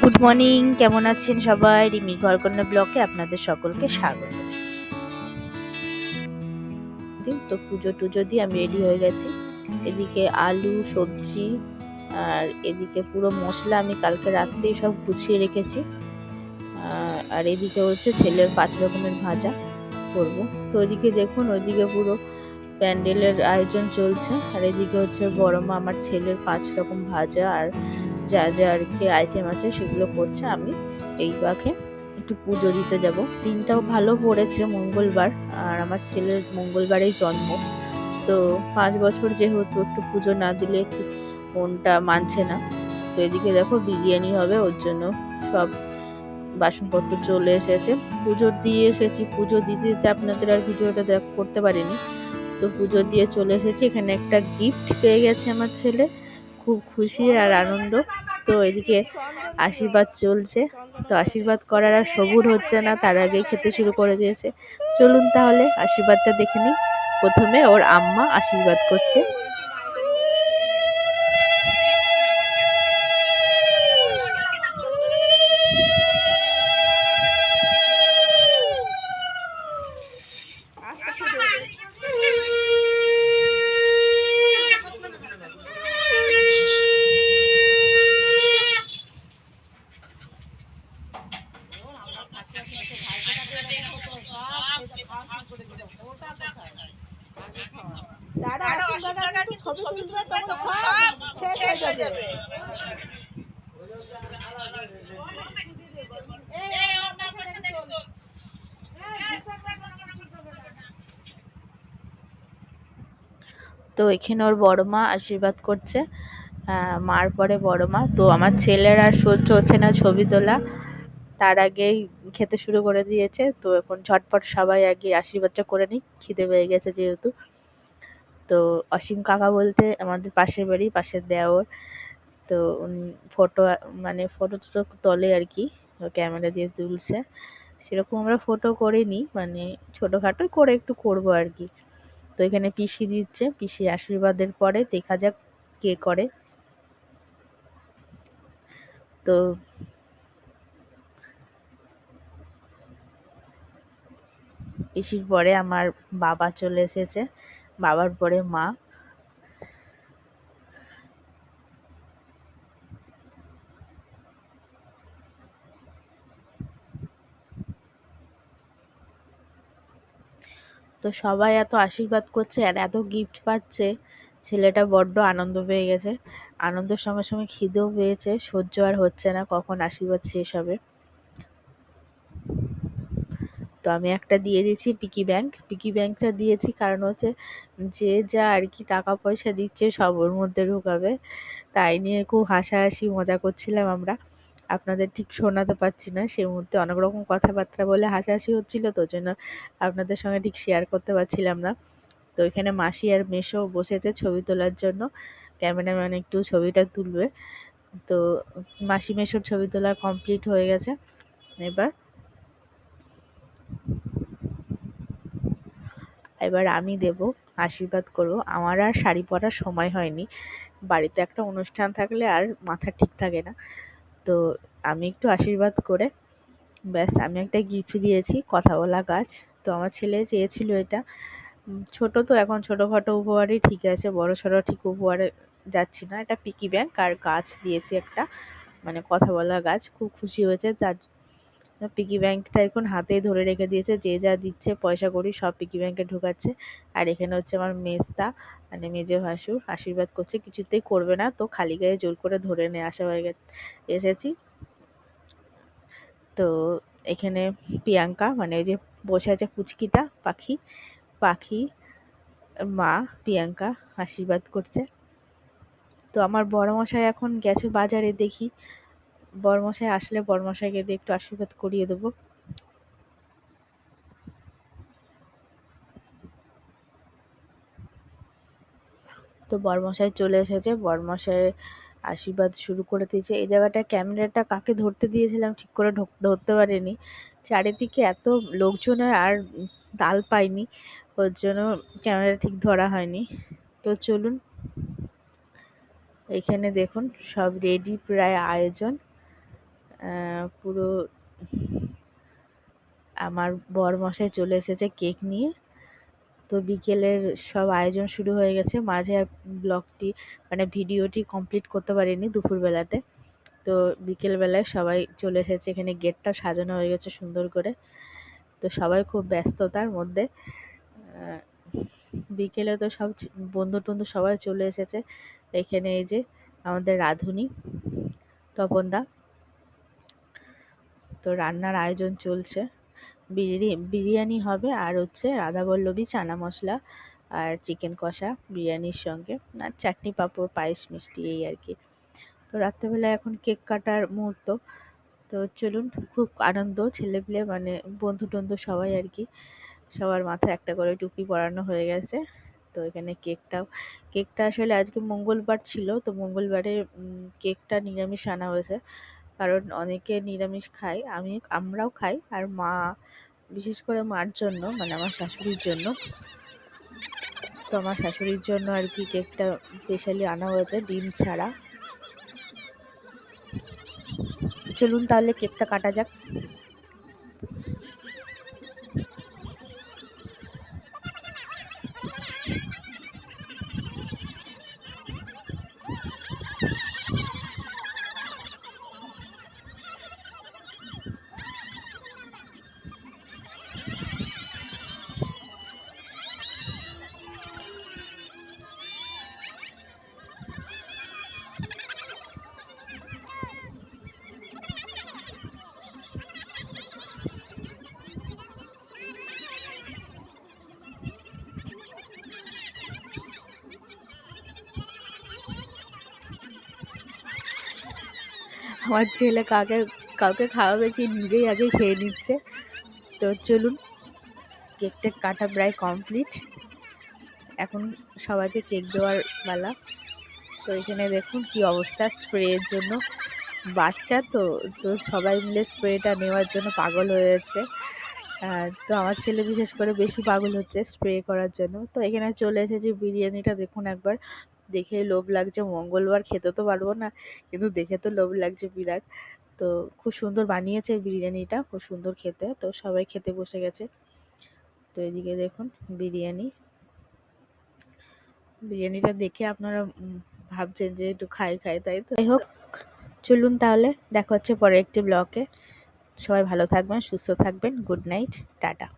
Good morning কেমন আছেন সবাই? রিমি ঘরকন্যা ব্লকে আপনাদের সকলকে স্বাগত। তো পুজো টুজো দিয়ে আমি রেডি হয়ে গেছি। এদিকে আলু, সবজি, আর এদিকে পুরো মশলা আমি কালকে রাত্রেই সব গুছিয়ে রেখেছি। আর এদিকে হচ্ছে ছেলের পাঁচ রকমের ভাজা করব। তো ওইদিকে দেখুন, ওইদিকে পুরো প্যান্ডেলের আয়োজন চলছে। আর এদিকে হচ্ছে বড় মা আমার ছেলের পাঁচ রকম ভাজা আর যা যা আর কি আইটেম আছে সেগুলো করছে আমি এই বাঘে একটু পুজো দিতে যাব। দিনটাও ভালো পড়েছে মঙ্গলবার, আর আমার ছেলের মঙ্গলবারেই জন্ম। তো পাঁচ বছর যেহেতু একটু পুজো না দিলে ঠিক মনটা মানছে না। তো এদিকে দেখো বিরিয়ানি হবে, ওর জন্য সব বাসনপত্র চলে এসেছে। পুজো দিয়ে এসেছি, পুজো দিতে দিতে আপনাদের আর ভিডিওটা দেখ, করতে পারিনি। তো পুজো দিয়ে চলে এসেছি, এখানে একটা গিফট পেয়ে গেছে আমার ছেলে। খুব খুশি আর আনন্দ। তো এদিকে আশীর্বাদ চলছে। তো আশীর্বাদ করার আর সবুর হচ্ছে না, তার আগেই খেতে শুরু করে দিয়েছে। চলুন তাহলে আশীর্বাদটা দেখে নিই। প্রথমে ওর আম্মা আশীর্বাদ করছে দাদা আসুন দাদা একটু ছবি তুলবে তো সব শেষ যাবে। তো এখানে ওর বড় মা আশীর্বাদ করছে মার পরে বড় মা তো আমার ছেলের আর সহ্য হচ্ছে না ছবি তোলা। তার আগেই খেতে শুরু করে দিয়েছে। তো এখন ঝটপট সবাই আগে আশীর্বাদটা করে নিই খিদে পেয়ে গেছে যেহেতু। তো অসীম কাকা বলতে আমাদের পাশের বাড়ি, পাশের দেওর। তো ফটো মানে ফটো টটো তোলে আর কি ক্যামেরা দিয়ে তুলছে। সেরকম আমরা ফটো করিনি মানে ছোটোখাটো করে একটু করব আর কি। তো এখানে পিসি দিচ্ছে, পিসি আশীর্বাদের পরে দেখা যাক কে করে। তো পিসির পরে আমার বাবা চলে এসেছে। বাবার পরে মা। তো সবাই এত আশীর্বাদ করছে আর এত গিফট পাচ্ছে, ছেলেটা বড্ড আনন্দ পেয়ে গেছে। আনন্দের সঙ্গে সঙ্গে খিদেও পেয়েছে, সহ্য আর হচ্ছে না কখন আশীর্বাদ শেষ হবে। তো আমি একটা দিয়ে দিয়েছি পিকি ব্যাংক পিকি ব্যাংকটা দিয়েছি কারণ হচ্ছে যে যা আর কি টাকা পয়সা দিচ্ছে সব ওর মধ্যে ঢুকাবে। তাই নিয়ে খুব হাসাহাসি, মজা করছিলাম আমরা। আপনাদের ঠিক শোনাতে পারছি না সেই মুহূর্তে অনেক রকম কথাবার্তা বলে হাসাহাসি হচ্ছিল, তো জন্য আপনাদের সঙ্গে ঠিক শেয়ার করতে পারছিলাম না। তো এখানে মাসি আর মেশো বসেছে ছবি তোলার জন্য। ক্যামেরাম্যান একটু ছবিটা তুলবে। তো মাসি মেশোর ছবি তোলা কমপ্লিট হয়ে গেছে। এবার এবার আমি দেব, আশীর্বাদ করব। আমার আর শাড়ি পরার সময় হয়নি। বাড়িতে একটা অনুষ্ঠান থাকলে আর মাথা ঠিক থাকে না। তো আমি একটু আশীর্বাদ করে, ব্যাস আমি একটা গিফট দিয়েছি কথা বলা গাছ। তো আমার ছেলে চেয়েছিল এটা। ছোট তো এখন ছোটোখাটো উপহারই ঠিক আছে, বড় সড়ো ঠিক উপহারে যাচ্ছি না। এটা পিকি ব্যাংক আর গাছ দিয়েছি একটা মানে কথা বলা গাছ। খুব খুশি হয়েছে, তার পিকি ব্যাংকটা এখন হাতেই ধরে রেখে দিয়েছে, যে যা দিচ্ছে পয়সা করি সব পিকি ব্যাংকে ঢুকাচ্ছে। আর এখানে হচ্ছে আমার মেজদা মানে মেজে ভাসুর আশীর্বাদ করছে, কিছুতেই করবে না, তো খালি গায়ে জোর করে ধরে নিয়ে আসা হয়ে গেছে, এসেছি। তো এখানে প্রিয়াঙ্কা মানে ওই যে বসে আছে পুচকিটা, পাখি পাখি, মা, প্রিয়াঙ্কা আশীর্বাদ করছে। তো আমার বড় মশাই এখন গেছে বাজারে দেখি বড়মশাই আসলে বরমশাইকে দিয়ে একটু আশীর্বাদ করিয়ে দেবো। তো বরমশাই চলে এসেছে বরমশাই আশীর্বাদ শুরু করে দিয়েছে। এই জায়গাটা ক্যামেরাটা কাকে ধরতে দিয়েছিলাম ঠিক করে ধরতে পারিনি। চারিদিকে এত লোকজনের আর তাল পাইনি, ওর জন্য ক্যামেরা ঠিক ধরা হয়নি। তো চলুন, এখানে দেখুন সব রেডি প্রায় আয়োজন। পুরো আমার বর মশাই চলে এসেছে কেক নিয়ে। তো বিকেলের সব আয়োজন শুরু হয়ে গেছে। মাঝে ব্লগটি মানে ভিডিওটি কমপ্লিট করতে পারিনি দুপুরবেলাতে। তো বিকেলবেলায় সবাই চলে এসেছে। এখানে গেটটা সাজানো হয়ে গেছে সুন্দর করে। তো সবাই খুব ব্যস্ততার মধ্যে। বিকেলে তো সব বন্ধু টন্ধু সবাই চলে এসেছে। এখানে এই যে আমাদের রাঁধুনি তপনদা তো রান্নার আয়োজন চলছে। বিরি- বিরিয়ানি হবে আর হচ্ছে রাধাবল্লভী চানা মশলা আর চিকেন কষা বিরিয়ানির সঙ্গে আর চাটনি পাঁপড়, পায়েস, মিষ্টি এই আর কি। তো রাত্রেবেলা এখন কেক কাটার মুহূর্ত। তো চলুন, খুব আনন্দ, ছেলেপিলে মানে বন্ধু টন্ধু সবাই আর কি। সবার মাথায় একটা করে টুপি পরানো হয়ে গেছে। তো এখানে কেকটাও, কেকটা আসলে আজকে মঙ্গলবার ছিল। তো মঙ্গলবারে কেকটা নিরামিষ আনা হয়েছে। কারণ অনেকে নিরামিষ খায়, আমি, আমরাও খাই। আর মা, বিশেষ করে মার জন্য মানে আমার শাশুড়ির জন্য, তো আমার শাশুড়ির জন্য আর কি কেকটা স্পেশালি আনা হয়েছে, ডিম ছাড়া। চলুন তাহলে কেকটা কাটা যাক। আমার ছেলে কাকে, কাউকে খাওয়াবে কি নিজেই আগে খেয়ে নিচ্ছে। তো চলুন কেক টেক কাটা প্রায় কমপ্লিট এখন সবাইকে কেক দেওয়ার বেলা তো এখানে দেখুন কি অবস্থা স্প্রের জন্য। বাচ্চা তো তো সবাই মিলে স্প্রেটা নেওয়ার জন্য পাগল হয়ে যাচ্ছে। তো আমার ছেলে বিশেষ করে বেশি পাগল হচ্ছে স্প্রে করার জন্য। তো এখানে চলে এসেছি বিরিয়ানিটা, দেখুন একবার। দেখে লোভ লাগছে, মঙ্গলবার খেতে তো পারব না, কিন্তু দেখে তো লোভ লাগছে বিরাট। তো খুব সুন্দর বানিয়েছে বিরিয়ানিটা, খুব সুন্দর খেতে, তো সবাই খেতে বসে গেছে। তো এদিকে দেখুন বিরিয়ানি। বিরিয়ানিটা দেখে আপনারা ভাবছেন যে একটু খাই খাই, তাই তো? যাই হোক, চলুন তাহলে, দেখা হচ্ছে পরে একটি ব্লকে সবাই ভালো থাকবেন, সুস্থ থাকবেন গুড নাইট টাটা।